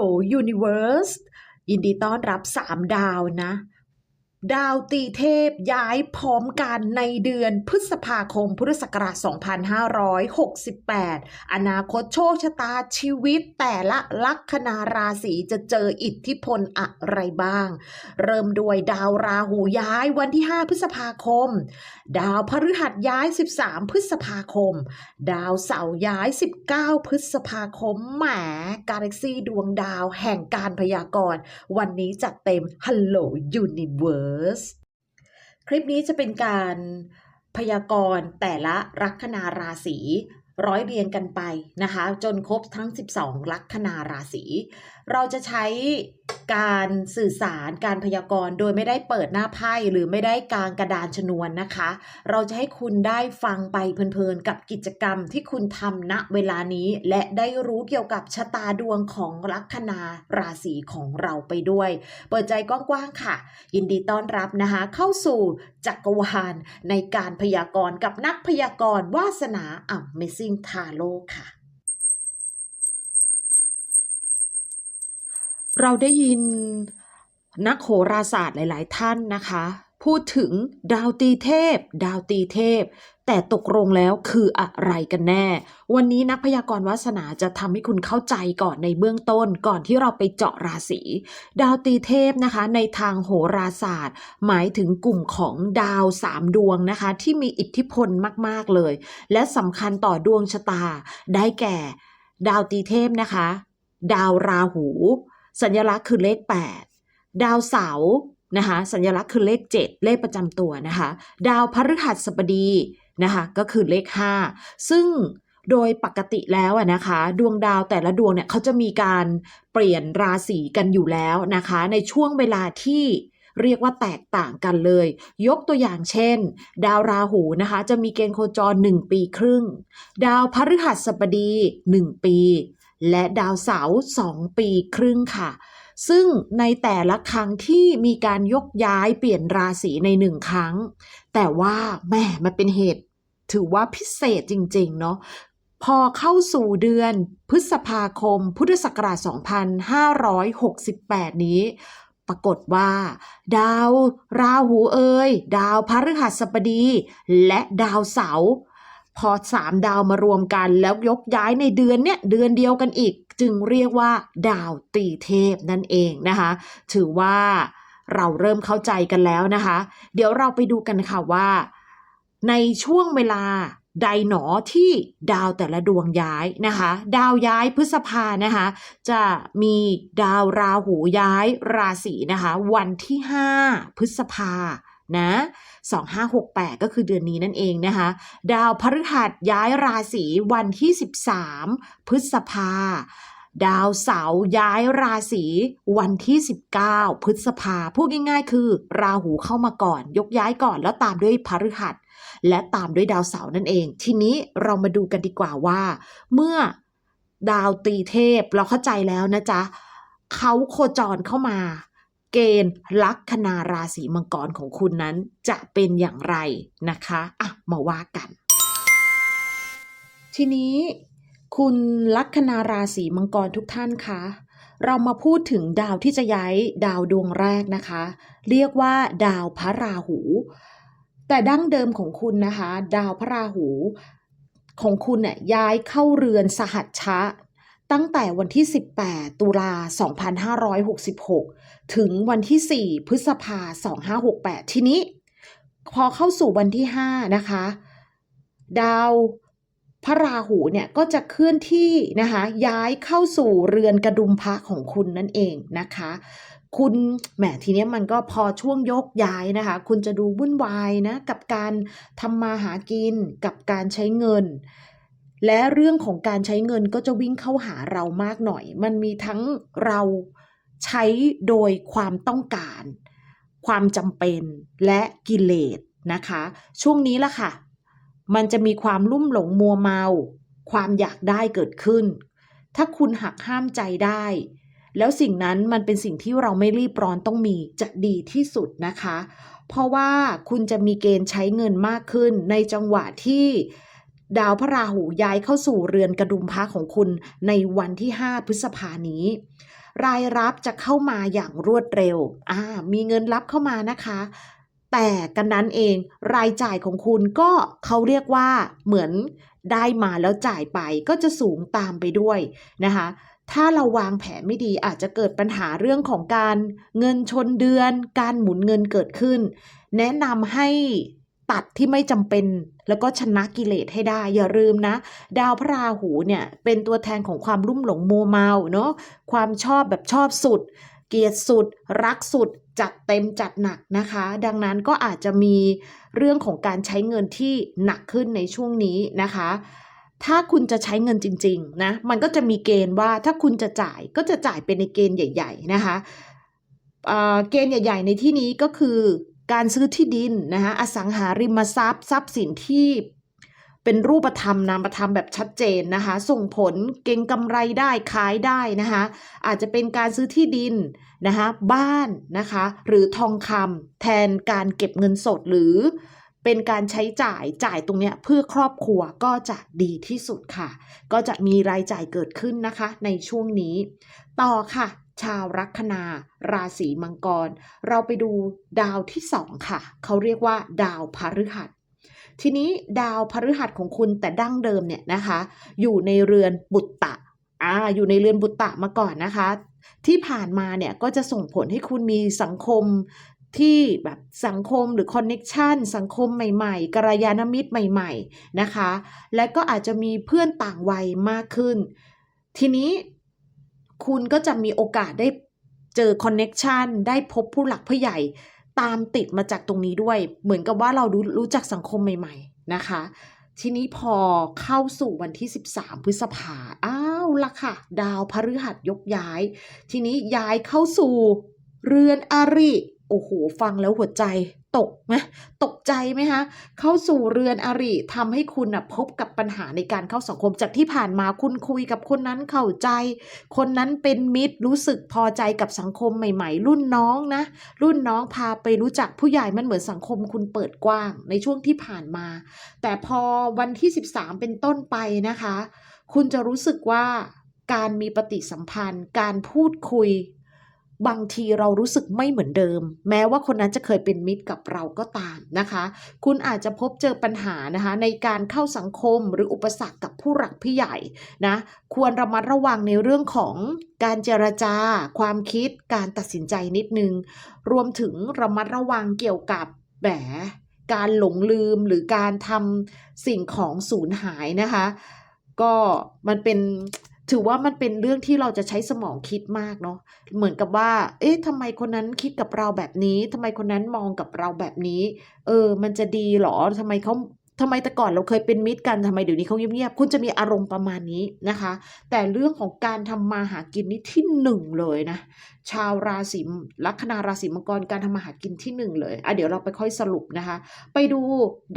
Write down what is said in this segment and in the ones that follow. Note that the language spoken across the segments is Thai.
Hello Universe ยินดีต้อนรับ 3 ดาวนะ ดาวตีเทพย้ายพร้อมกันในเดือนพฤษภาคมพุทธศักราช 2568 อนาคตโชคชะตาชีวิตแต่ละลัคนาราศีจะเจออิทธิพลอะไรบ้าง เริ่มด้วยดาวราหูย้ายวันที่ 5 พฤษภาคม ดาวพฤหัสย้าย 13 พฤษภาคม ดาวเสาร์ย้าย 19 พฤษภาคม แหม กาแล็กซี่ดวงดาวแห่งการพยากรณ์ วันนี้จัดเต็ม Hello Universe คลิปนี้จะเป็นการพยากรณ์แต่ละลัคนาราศี ร้อยเรียงกันไปนะคะ จนครบทั้ง 12 ลัคนาราศี เราจะใช้การสื่อสารการพยากรณ์ โดยไม่ได้เปิดหน้าไพ่หรือไม่ได้กางกระดานชนวนนะคะ เราจะให้คุณได้ฟังไปเพลินๆ กับกิจกรรมที่คุณทำณเวลานี้ และได้รู้เกี่ยวกับชะตาดวงของลัคนาราศีของเราไปด้วย เปิดใจกว้างๆค่ะ ยินดีต้อนรับนะคะ เข้าสู่จักรวาลในการพยากรณ์กับนักพยากรณ์วาสนาอัมเมซิงทาโร่ค่ะ เราได้ยินนักโหราศาสตร์หลาย ๆ ท่านนะคะ พูดถึงดาวตีเทพ ดาวตีเทพ แต่ตกลงแล้วคืออะไรกันแน่ วันนี้นักพยากรณ์วาสนาจะทำให้คุณเข้าใจก่อนในเบื้องต้นก่อนที่เราไปเจาะราศีดาวตีเทพนะคะ ในทางโหราศาสตร์ หมายถึงกลุ่มของดาวสามดวงนะคะ ที่มีอิทธิพลมากๆเลย และสำคัญต่อดวงชะตา ได้แก่ ดาวตีเทพนะคะ ดาวราหู สัญลักษณ์คือเลข 8 ดาวเสาร์ นะคะสัญลักษณ์คือเลข 7 เลขประจำตัวนะคะ ดาวพฤหัสบดีนะคะก็คือเลข 5 ซึ่งโดยปกติแล้วนะคะ ดวงดาวแต่ละดวงเนี่ยเขาจะมีการเปลี่ยนราศีกันอยู่แล้วนะคะ ในช่วงเวลาที่เรียกว่าแตกต่างกันเลย ยกตัวอย่างเช่น ดาวราหูนะคะ จะมีเกณฑ์โคจร 1 ปีครึ่ง ดาวพฤหัสบดี 1 ปี และดาวเสาร์2ปีครึ่งค่ะ ซึ่งในแต่ละครั้งที่มีการยกย้ายเปลี่ยนราศีในหนึ่งครั้ง แต่ว่าแม่มันเป็นเหตุ ถือว่าพิเศษจริง ๆ เนาะพอเข้าสู่เดือนพฤษภาคม พุทธศักราช 2568 นี้ ปรากฏว่า ดาวราหูเอ่ยดาวพฤหัสบดี และดาวเสาร์พอสามดาวมารวมกันแล้วยกย้ายในเดือนเนี้ยเดือนเดียวกันอีก จึงเรียกว่าดาวตีเทพนั่นเองนะคะ ถือว่าเราเริ่มเข้าใจกันแล้วนะคะ เดี๋ยวเราไปดูกันค่ะว่า ในช่วงเวลาใดหนอที่ดาวแต่ละดวงย้ายนะคะ ดาวย้ายพฤษภานะคะ จะมีดาวราหูย้ายราศีนะคะ วันที่ 5 พฤษภา นะ 2568 ก็คือเดือนนี้นั่นเองนะคะ ดาวพฤหัสย้ายราศีวันที่ 13 พฤษภาดาวเสาร์ย้ายราศีวันที่ 19 พฤษภาพูดง่ายๆ คือ ราหูเข้ามาก่อน ยกย้ายก่อนแล้วตามด้วยพฤหัส และตามด้วยดาวเสาร์นั่นเอง ทีนี้เรามาดูกันดีกว่าว่า เมื่อดาวตีเทพเราเข้าใจแล้วนะจ๊ะเขาโคจรเข้ามา เกณฑ์ลัคนาราศีมังกรของคุณนั้นจะเป็นอย่างไรนะคะอะมาว่ากัน ทีนี้คุณลัคนาราศีมังกรทุกท่านคะเรามาพูดถึงดาวที่จะย้ายดาวดวงแรกนะคะ เรียกว่าดาวพระราหู แต่ดั้งเดิมของคุณนะคะ ดาวพระราหูของคุณเนี่ยย้ายเข้าเรือนสหัชชะ ตั้งแต่วันที่ 18 ตุลา 2566 ถึงวันที่ 4 พฤษภา 2568 ทีนี้ พอเข้าสู่วันที่ 5 นะคะ ดาวพระราหูเนี่ยก็จะเคลื่อนที่นะคะย้ายเข้าสู่เรือนกระดุมพระของคุณนั่นเองนะคะ คุณแหมทีนี้มันก็พอช่วงยกย้ายนะคะ คุณจะดูวุ่นวายนะกับการทำมาหากินกับการใช้เงิน และเรื่องของการใช้เงินก็จะวิ่งเข้าหาเรามากหน่อย มันมีทั้งเราใช้โดยความต้องการ ความจำเป็นและกิเลสนะคะ ช่วงนี้ละค่ะ มันจะมีความลุ่มหลงมัวเมา ความอยากได้เกิดขึ้น ถ้าคุณหักห้ามใจได้ แล้วสิ่งนั้นมันเป็นสิ่งที่เราไม่รีบร้อนต้องมีจะดีที่สุดนะคะ เพราะว่าคุณจะมีเกณฑ์ใช้เงินมากขึ้นในจังหวะที่ ดาวพระราหูย้ายเข้าสู่เรือนกระดุมพระของคุณในวันที่ 5 พฤษภานี้ รายรับจะเข้ามาอย่างรวดเร็วอ่ามีเงินรับเข้ามานะคะ แต่กันนั้นเองรายจ่ายของคุณก็เขาเรียกว่าเหมือนได้มาแล้วจ่ายไปก็จะสูงตามไปด้วยนะคะถ้าเราวางแผนไม่ดีอาจจะเกิดปัญหาเรื่องของการเงินชนเดือน การหมุนเงินเกิดขึ้น แนะนำให้ ตัดที่ไม่จำเป็น แล้วก็ชนะกิเลสให้ได้ อย่าลืมนะ ดาวพระราหูเนี่ยเป็นตัวแทนของความรุ่มหลงโมเมาเนาะความชอบแบบชอบสุด เกลียดสุด รักสุดจัดเต็มจัดหนักนะคะ ดังนั้นก็อาจจะมีเรื่องของการใช้เงินที่หนักขึ้นในช่วงนี้นะคะ ถ้าคุณจะใช้เงินจริงๆนะมันก็จะมีเกณฑ์ว่าถ้าคุณจะจ่ายก็จะจ่ายเป็นในเกณฑ์ใหญ่ ๆนะคะเเกณฑ์ใหญ่ ๆ ในที่นี้ก็คือ การซื้อที่ดินนะคะอสังหาริมทรัพย์ ทรัพย์สินที่เป็นรูปธรรมนามธรรมแบบชัดเจนนะคะ ส่งผลเก่งกำไรได้ขายได้นะคะ อาจจะเป็นการซื้อที่ดินนะคะบ้านนะคะ หรือทองคำแทนการเก็บเงินสดหรือเป็นการใช้จ่ายจ่ายตรงเนี้ยเพื่อครอบครัวก็จะดีที่สุดค่ะ ก็จะมีรายจ่ายเกิดขึ้นนะคะในช่วงนี้ ต่อค่ะ ชาวลัคนา ราศีมังกร เราไปดูดาวที่สองค่ะ เขาเรียกว่า ดาวพฤหัส ทีนี้ดาวพฤหัสของคุณแต่ดั้งเดิมเนี่ยนะคะ อยู่ในเรือนบุตตะอ่าอยู่ในเรือนบุตตะมาก่อนนะคะ ที่ผ่านมาเนี่ยก็จะส่งผลให้คุณมีสังคมที่แบบสังคมหรือคอนเน็ชันสังคมใหม่ๆกัลยาณมิตรใหม่ๆนะคะ และก็อาจจะมีเพื่อนต่างวัยมากขึ้น ทีนี้ คุณก็จะมีโอกาสได้เจอคอนเน็ชันได้พบผู้หลักผู้ใหญ่ ตามติดมาจากตรงนี้ด้วย เหมือนกับว่าเรารู้รู้จักสังคมใหม่ ๆ นะคะ ทีนี้พอเข้าสู่วันที่ 13 พฤษภาอ้าวละค่ะ ดาวพฤหัสยกย้าย ทีนี้ย้ายเข้าสู่เรือนอริโอ้โห ฟังแล้วหัวใจ ตกไหมตกใจไหมคะเข้าสู่เรือนอริทำให้คุณนะพบกับปัญหาในการเข้าสังคมจากที่ผ่านมาคุณคุยกับคนนั้นเข้าใจ คนนั้นเป็นมิตรรู้สึกพอใจกับสังคมใหม่ ๆ รุ่นน้องนะ รุ่นน้องพาไปรู้จักผู้ใหญ่มันเหมือนสังคมคุณเปิดกว้างในช่วงที่ผ่านมา แต่พอวันที่ 13 เป็นต้นไปนะคะ คุณจะรู้สึกว่าการมีปฏิสัมพันธ์ การพูดคุย บางทีเรารู้สึกไม่เหมือนเดิม แม้ว่าคนนั้นจะเคยเป็นมิตรกับเราก็ตามนะคะ คุณอาจจะพบเจอปัญหานะคะในการเข้าสังคมหรืออุปสรรคกับผู้หลักผู้ใหญ่นะควรระมัดระวังในเรื่องของการเจรจา ความคิด การตัดสินใจนิดนึง รวมถึงระมัดระวังเกี่ยวกับแหมการหลงลืมหรือการทำสิ่งของสูญหายนะคะ ก็มันเป็น ถือว่ามันเป็นเรื่องที่เราจะใช้สมองคิดมากเนาะเหมือนกับว่า เอ๊ะทำไมคนนั้นคิดกับเราแบบนี้ทำไมคนนั้นมองกับเราแบบนี้ เออ มันจะดีหรอทำไมเขา ทำไมแต่ก่อนเราเคยเป็นมิตรกันทำไมเดี๋ยวนี้เขาเงียบๆคุณจะมีอารมณ์ประมาณนี้นะคะ แต่เรื่องของการทำมาหากินนี่ที่หนึ่งเลยนะ ชาวราศีลัคนาราศีมังกรการทำมาหากินที่หนึ่งเลยอะเดี๋ยวเราไปค่อยสรุปนะคะ ไปดู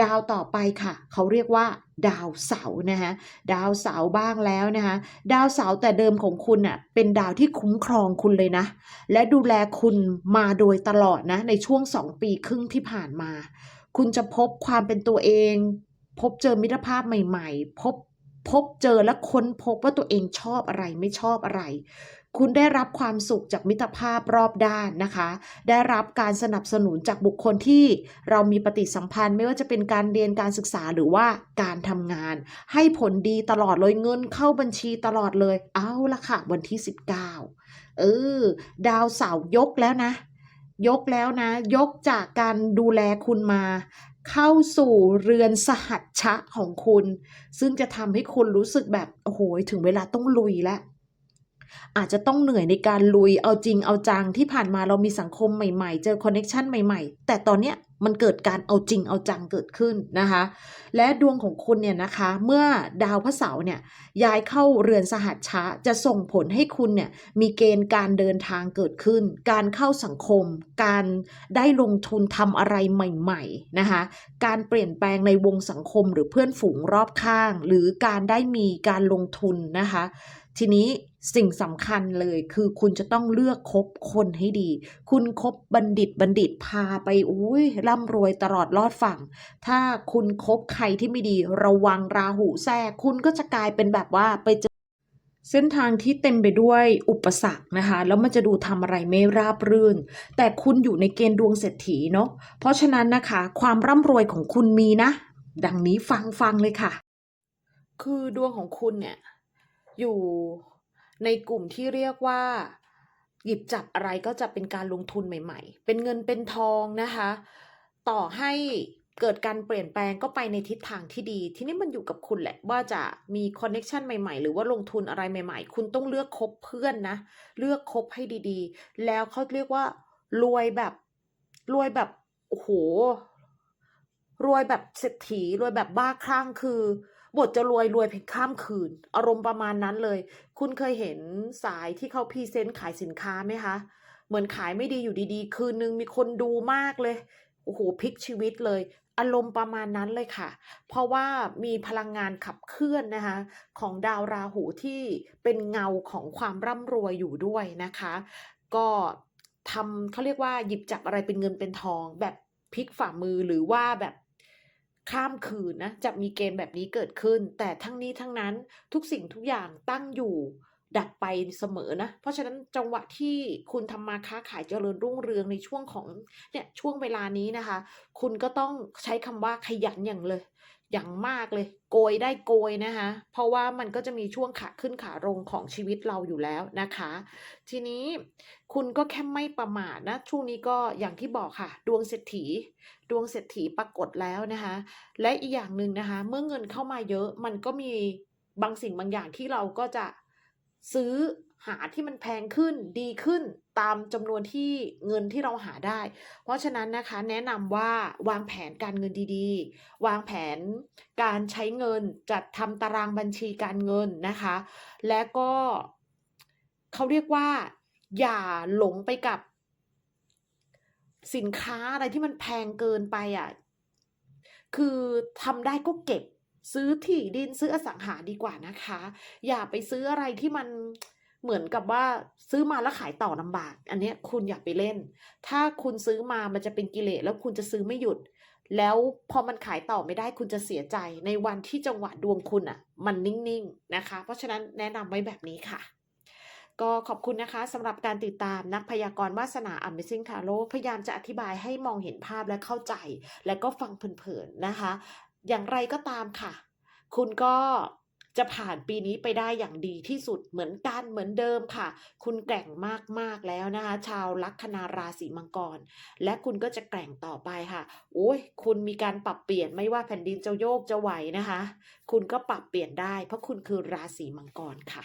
ดาวต่อไปค่ะ เขาเรียกว่าดาวเสาร์นะคะดาวเสาร์บ้างแล้วนะคะดาวเสาร์แต่เดิมของคุณน่ะเป็นดาวที่คุ้มครองคุณเลยนะ และดูแลคุณมาโดยตลอดนะในช่วงสองปีครึ่งที่ผ่านมา คุณจะพบความเป็นตัวเอง พบเจอมิตรภาพใหม่ ๆ พบพบเจอและค้นพบว่าตัวเองชอบอะไรไม่ชอบอะไร คุณได้รับความสุขจากมิตรภาพรอบด้านนะคะ ได้รับการสนับสนุนจากบุคคลที่เรามีปฏิสัมพันธ์ ไม่ว่าจะเป็นการเรียนการศึกษาหรือว่าการทำงาน ให้ผลดีตลอดเลยเงินเข้าบัญชีตลอดเลย เอาละค่ะ วันที่ 19 เออ ดาวเสาร์ยกแล้วนะ ยกแล้วนะ ยกจากการดูแลคุณมา เข้าสู่เรือนสหัชชะของคุณ ซึ่งจะทำให้คุณรู้สึกแบบ โอ้โห ถึงเวลาต้องลุยแล้ว อาจจะต้องเหนื่อยในการลุยเอาจริงเอาจังที่ผ่านมาเรามีสังคมใหม่ๆ เจอคอนเน็ชันใหม่ๆ แต่ตอนเนี้ยมันเกิดการเอาจริงเอาจังเกิดขึ้นนะคะ และดวงของคุณเนี่ยนะคะ เมื่อดาวพระเสาร์เนี่ยย้ายเข้าเรือนสหัชชะจะส่งผลให้คุณเนี่ยมีเกณฑ์การเดินทางเกิดขึ้น การเข้าสังคม การได้ลงทุนทำอะไรใหม่ๆนะคะ การเปลี่ยนแปลงในวงสังคมหรือเพื่อนฝูงรอบข้าง หรือการได้มีการลงทุนนะคะ ทีนี้ สิ่งสำคัญเลยคือคุณจะต้องเลือกคบคนให้ดี คุณคบบัณฑิตบัณฑิตพาไปอุ้ยร่ำรวยตลอดรอดฝั่ง ถ้าคุณคบใครที่ไม่ดีระวังราหูแทรกคุณก็จะกลายเป็นแบบว่าไปเจอเส้นทางที่เต็มไปด้วยอุปสรรคนะคะ แล้วมันจะดูทำอะไรไม่ราบรื่น แต่คุณอยู่ในเกณฑ์ดวงเศรษฐีเนาะเพราะฉะนั้นนะคะ ความร่ำรวยของคุณมีนะ ดังนี้ฟังฟังเลยค่ะ คือดวงของคุณเนี่ยอยู่ ในกลุ่มที่เรียกว่า หยิบจับอะไรก็จะเป็นการลงทุนใหม่ ๆ เป็นเงินเป็นทองนะคะ ต่อให้เกิดการเปลี่ยนแปลงก็ไปในทิศทางที่ดี ทีนี้มันอยู่กับคุณแหละ ว่าจะมีคอนเน็ชันใหม่ๆ หรือว่าลงทุนอะไรใหม่ ๆ คุณต้องเลือกคบเพื่อนนะ เลือกคบให้ดีๆ แล้วเขาเรียกว่ารวยแบบรวยแบบโอ้โหรวยแบบเศรษฐีรวยแบบบ้าคลั่งคือบทจะรวยรวยเพียงข้ามคืน อารมณ์ประมาณนั้นเลย คุณเคยเห็นสายที่เขาพรีเซนต์ขายสินค้าไหมคะ เหมือนขายไม่ดีอยู่ดีๆ คืนนึงมีคนดูมากเลย โอ้โหพลิกชีวิตเลย อารมณ์ประมาณนั้นเลยค่ะ เพราะว่ามีพลังงานขับเคลื่อนนะคะ ของดาวราหูที่เป็นเงาของความร่ำรวยอยู่ด้วยนะคะ ก็ทำเขาเรียกว่าหยิบจับอะไรเป็นเงินเป็นทองแบบพลิกฝ่ามือหรือว่าแบบ ข้ามคืนนะจะมีเกมแบบนี้เกิดขึ้น แต่ทั้งนี้ทั้งนั้นทุกสิ่งทุกอย่างตั้งอยู่ดับไปเสมอนะ เพราะฉะนั้นจังหวะที่คุณทำมาค้าขายเจริญรุ่งเรืองในช่วงของเนี่ยช่วงเวลานี้นะคะ คุณก็ต้องใช้คำว่าขยันอย่างเลย อย่างมากเลย โกยได้โกยนะคะ เพราะว่ามันก็จะมีช่วงขาขึ้นขาลงของชีวิตเราอยู่แล้วนะคะ ทีนี้คุณก็แค่ไม่ประมาทนะ ช่วงนี้ก็อย่างที่บอกค่ะ ดวงเศรษฐี ดวงเศรษฐีปรากฏแล้วนะคะ และอีกอย่างหนึ่งนะคะ เมื่อเงินเข้ามาเยอะมันก็มีบางสิ่งบางอย่างที่เราก็จะซื้อหาที่มันแพงขึ้นดีขึ้น ตามจำนวนที่เงินที่เราหาได้ เพราะฉะนั้นนะคะแนะนำว่าวางแผนการเงินดีๆ วางแผนการใช้เงินจัดทำตารางบัญชีการเงินนะคะ และก็เขาเรียกว่า อย่าหลงไปกับ สินค้าอะไรที่มันแพงเกินไปอะคือทำได้ก็เก็บซื้อที่ดินซื้ออสังหาดีกว่านะคะ อย่าไปซื้ออะไรที่มัน เหมือนกับว่าซื้อมาแล้วขายต่อลำบาก อันนี้คุณอย่าไปเล่น ถ้าคุณซื้อมามันจะเป็นกิเลสแล้วคุณจะซื้อไม่หยุด แล้วพอมันขายต่อไม่ได้คุณจะเสียใจในวันที่จังหวะดวงคุณอะ มันนิ่งๆนะคะ เพราะฉะนั้นแนะนำไว้แบบนี้ค่ะก็ขอบคุณนะคะสำหรับการติดตามนักพยากรณ์วาสนา Amazing Tarot พยายามจะอธิบายให้มองเห็นภาพและเข้าใจ และก็ฟังเพลินๆนะคะ อย่างไรก็ตามค่ะ คุณก็ จะผ่านปีนี้ไปได้อย่างดีที่สุดเหมือนกันเหมือนเดิมค่ะ คุณแกร่งมากๆแล้วนะคะ ชาวลัคนาราศีมังกร และคุณก็จะแกร่งต่อไปค่ะโอ้ยคุณมีการปรับเปลี่ยนไม่ว่าแผ่นดินจะโยกจะไหวนะคะ คุณก็ปรับเปลี่ยนได้ เพราะคุณคือราศีมังกรค่ะ